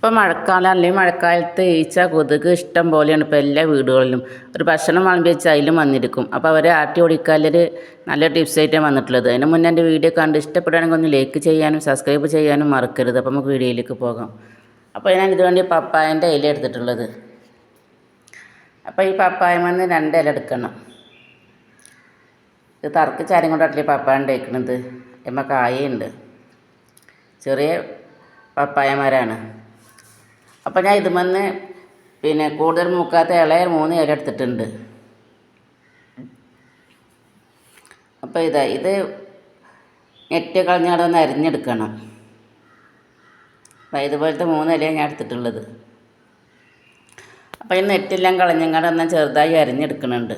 ഇപ്പോൾ മഴക്കാലം അല്ലെങ്കിൽ മഴക്കാലത്ത് ഈച്ച കൊതുക് ഇഷ്ടം പോലെയാണ് ഇപ്പോൾ എല്ലാ വീടുകളിലും. ഒരു ഭക്ഷണം വാങ്ങി വെച്ചാൽ അതിലും വന്നിരിക്കും. അപ്പോൾ അവരെ ആട്ടി ഓടിക്കാലൊരു നല്ല ടിപ്സ് ആയിട്ടാണ് വന്നിട്ടുള്ളത്. അതിന് മുന്നേ എന്റെ വീഡിയോ കണ്ട് ഇഷ്ടപ്പെടുകയാണെങ്കിൽ ഒന്ന് ലൈക്ക് ചെയ്യാനും സബ്സ്ക്രൈബ് ചെയ്യാനും മറക്കരുത്. അപ്പോൾ നമുക്ക് വീഡിയോയിലേക്ക് പോകാം. അപ്പോൾ ഞാൻ ഇതുവേണ്ടി പപ്പായന്റെ ഇല എടുത്തിട്ടുള്ളത്. അപ്പോൾ ഈ പപ്പായമന്ന് രണ്ട് ഇല എടുക്കണം. ഇത് തറക്ക് ചാരം കൊണ്ടാട്ടില്ലേ പപ്പായ ഉണ്ടാക്കുന്നത് എമ്മ കായുണ്ട് ചെറിയ പപ്പായമാരാണ് അപ്പോൾ ഞാൻ ഇതുമെന്ന് പിന്നെ കൂടുതൽ മൂക്കാത്ത ഇളയ മൂന്ന് ഇല എടുത്തിട്ടുണ്ട്. അപ്പോൾ ഇതാ ഇത് ഞെട്ടി കളഞ്ഞാടെ ഒന്ന് അരിഞ്ഞെടുക്കണം. അപ്പം ഇതുപോലത്തെ മൂന്ന് ഇലയാണ് ഞാൻ എടുത്തിട്ടുള്ളത്. അപ്പോൾ ഈ നെറ്റെല്ലാം കളഞ്ഞങ്ങാടൊന്ന് ചെറുതായി അരിഞ്ഞെടുക്കുന്നുണ്ട്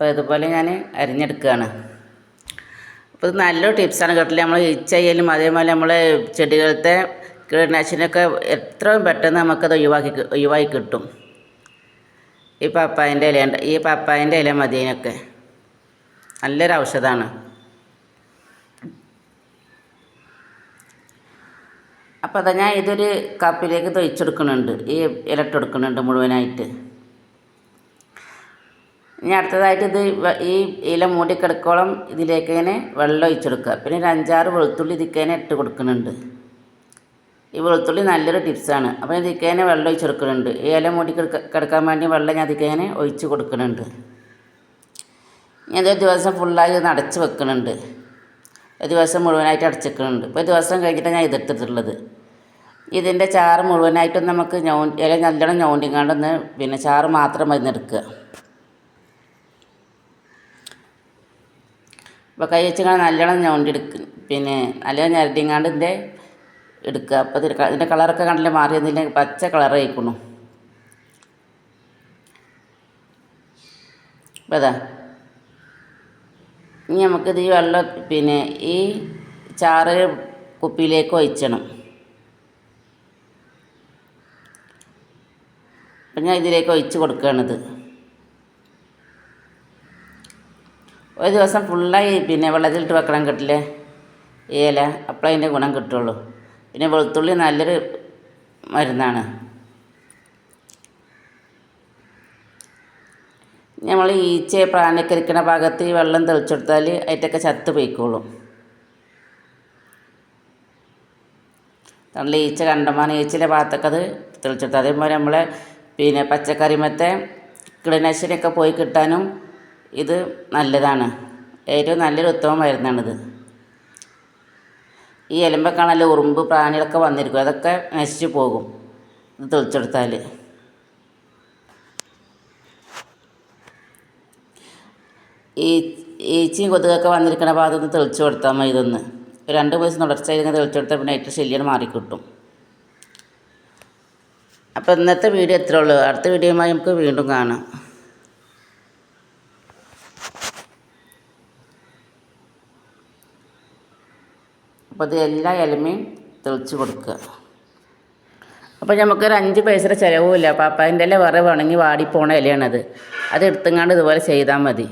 അപ്പോൾ ഇതുപോലെ ഞാൻ അരിഞ്ഞെടുക്കുകയാണ് അപ്പോൾ ഇത് നല്ലൊരു ടിപ്സാണ് കേട്ടില്ല നമ്മൾ ഇച്ചയ്യലും അതേപോലെ നമ്മൾ ചെടികളത്തെ കീടനാശിനിയൊക്കെ എത്രയും പെട്ടെന്ന് നമുക്കത് ഒഴിവാക്കി ഒഴിവാക്കി കിട്ടും. ഈ പപ്പായന്റെ ഇല ഈ പപ്പായന്റെ ഇല മതിയനൊക്കെ. നല്ലൊരു ഔഷധമാണ് അപ്പോൾ അതാ ഞാൻ ഇതൊരു കപ്പിലേക്ക് തൊഴിച്ചെടുക്കുന്നുണ്ട് ഈ ഇലട്ടെടുക്കുന്നുണ്ട് മുഴുവനായിട്ട്. ഇനി അടുത്തതായിട്ട് ഇത് ഈ ഇല മൂടി കിടക്കോളം ഇതിലേക്ക് ഇങ്ങനെ വെള്ളം ഒഴിച്ചെടുക്കുക. പിന്നെ ഒരു അഞ്ചാറ് വെളുത്തുള്ളി ഇതിക്കേനെ ഇട്ട് കൊടുക്കുന്നുണ്ട്. ഈ വെളുത്തുള്ളി നല്ലൊരു ടിപ്സാണ് അപ്പോൾ ഇതിക്കേനെ വെള്ളം ഒഴിച്ചെടുക്കുന്നുണ്ട്. ഈ ഇല മൂടി കിടക്ക കിടക്കാൻ വേണ്ടി വെള്ളം ഞാൻ ഇതിക്കേനെ ഒഴിച്ച് കൊടുക്കുന്നുണ്ട്. ഞാൻ ഒരു ദിവസം ഫുള്ളായി ഒന്ന് അടച്ച് വെക്കുന്നുണ്ട്. ഒരു ദിവസം മുഴുവനായിട്ട് അടച്ച് വെക്കുന്നുണ്ട്. ഇപ്പോൾ ദിവസം കഴിഞ്ഞിട്ട് ഞാൻ ഇതെടുത്തിട്ടുള്ളത്. ഇതിന്റെ ചാറ് മുഴുവനായിട്ടും നമുക്ക് ഞൗ ഇല നല്ലോണം ഞൗണ്ടിങ്ങാണ്ടൊന്ന് പിന്നെ ചാറ് മാത്രം മരുന്നെടുക്കുക. അപ്പോൾ കൈ വെച്ചിങ്ങാണ്ട് നല്ലോണം ഞൗണ്ടിയെടുക്കുക പിന്നെ നല്ലോണം ഞരടിങ്ങാണ്ട് ഇതിന്റെ എടുക്കുക. അപ്പോൾ ഇതിന്റെ ഇതിന്റെ കളറൊക്കെ കണ്ടില്ല? മാറി പച്ച അപ്പോൾ അതാ ഇനി നമുക്കിത് ഈ വെള്ളം പിന്നെ ഈ ചാറ് കുപ്പിയിലേക്ക് ഒഴിച്ചണം. അപ്പം ഞാൻ ഇതിലേക്ക് ഒഴിച്ച് കൊടുക്കുകയാണിത്. ഒരു ദിവസം ഫുള്ളായി പിന്നെ വെള്ളത്തിലിട്ട് വെക്കണം കിട്ടില്ലേ? ഏല അപ്പോൾ അതിന്റെ ഗുണം കിട്ടുള്ളൂ. പിന്നെ വെളുത്തുള്ളി നല്ലൊരു മരുന്നാണ്. നമ്മൾ ഈച്ച പ്രാണിക്കരിക്കണ ഭാഗത്ത് ഈ വെള്ളം തെളിച്ചെടുത്താൽ അതിന്റെയൊക്കെ ചത്ത് പോയിക്കോളും. നല്ല ഈച്ച കണ്ടമാനം ഈച്ചയുടെ ഭാഗത്തൊക്കെ അത് തെളിച്ചെടുത്താൽ അതേപോലെ നമ്മളെ പിന്നെ പച്ചക്കറിമത്തെ കീടനാശിനിയൊക്കെ പോയി കിട്ടാനും ഇത് നല്ലതാണ്. ഏറ്റവും നല്ലൊരു ഉത്തമ മരുന്നാണിത്. ഈ എലുമ്പൊക്കെയാണല്ലോ ഉറുമ്പ് പ്രാണികളൊക്കെ വന്നിരിക്കും. അതൊക്കെ നശിച്ചു പോകും. ഇത് തെളിച്ചെടുത്താൽ ഈ ഈച്ചയും കൊതുകൊക്കെ വന്നിരിക്കുന്ന ഭാഗത്തൊന്ന് തെളിച്ചു കൊടുത്താൽ മതി ഇതൊന്ന്. രണ്ട് ദിവസം തുടർച്ചയായിരുന്നു തെളിച്ചു കൊടുത്താൽ പിന്നെ ഏറ്റവും ശല്യം മാറിക്കിട്ടും. അപ്പോൾ ഇന്നത്തെ വീഡിയോ ഇത്രേ ഉള്ളൂ. അടുത്ത വീഡിയോയുമായി നമുക്ക് വീണ്ടും കാണാം. അപ്പോൾ അത് എല്ലാ ഇലമയും തെളിച്ച് കൊടുക്കുക. അപ്പോൾ നമുക്കൊരു അഞ്ച് പൈസയുടെ ചിലവുമില്ല. പാപ്പായന്റെ ഇല വേറെ വേണമെങ്കിൽ വാടിപ്പോണ ഇലയാണത്. അത് എടുത്തങ്ങാണ്ട് ഇതുപോലെ ചെയ്താൽ മതി.